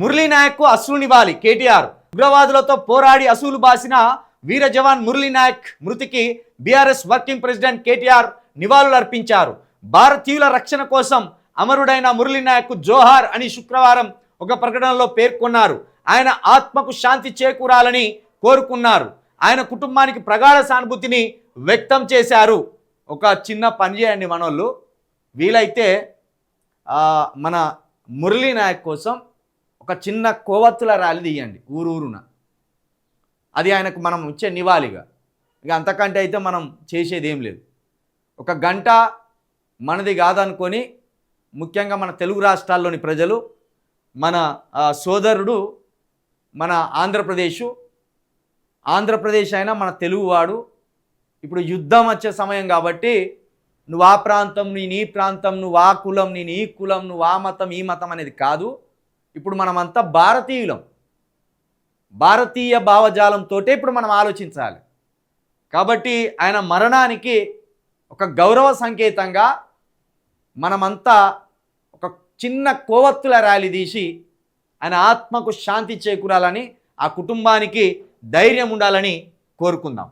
మురళీ నాయక్కు అశ్రునివ్వాలి కేటీఆర్. ఉగ్రవాదులతో పోరాడి అసూలు బాసిన వీర జవాన్ మురళీ నాయక్ మృతికి BRS working president KTR నివాళులు అర్పించారు. భారతీయుల రక్షణ కోసం అమరుడైన మురళీ నాయక్ జోహార్ అని శుక్రవారం ఒక ప్రకటనలో పేర్కొన్నారు. ఆయన ఆత్మకు శాంతి చేకూరాలని కోరుకున్నారు. ఆయన కుటుంబానికి ప్రగాఢ సానుభూతిని వ్యక్తం చేశారు. ఒక చిన్న పని చేయండి మనోళ్ళు. వీలైతే మన మురళీ నాయక్ కోసం ఒక చిన్న కోవత్తుల ర్యాలీ తీయండి ఊరు ఊరున అది ఆయనకు మనం ఇచ్చే నివాళిగా. ఇక అంతకంటే అయితే మనం చేసేది ఏం లేదు. ఒక గంట మనది కాదనుకొని ముఖ్యంగా మన తెలుగు రాష్ట్రాల్లోని ప్రజలు మన సోదరుడు మన ఆంధ్రప్రదేశు ఆంధ్రప్రదేశ్ అయినా మన తెలుగువాడు ఇప్పుడు యుద్ధం వచ్చే సమయం కాబట్టి నువ్వు ఆ ప్రాంతం నీ నీ ప్రాంతం నువ్వు ఆ కులం నీ నీ కులం నువ్వు ఆ మతం ఈ మతం అనేది కాదు. ఇప్పుడు మనమంతా భారతీయులం. భారతీయ భావజాలంతో ఇప్పుడు మనం ఆలోచించాలి. కాబట్టి ఆయన మరణానికి ఒక గౌరవ సంకేతంగా మనమంతా ఒక చిన్న కోవత్తుల ర్యాలీ తీసి ఆయన ఆత్మకు శాంతి చేకూరాలని ఆ కుటుంబానికి ధైర్యం ఉండాలని కోరుకుందాం.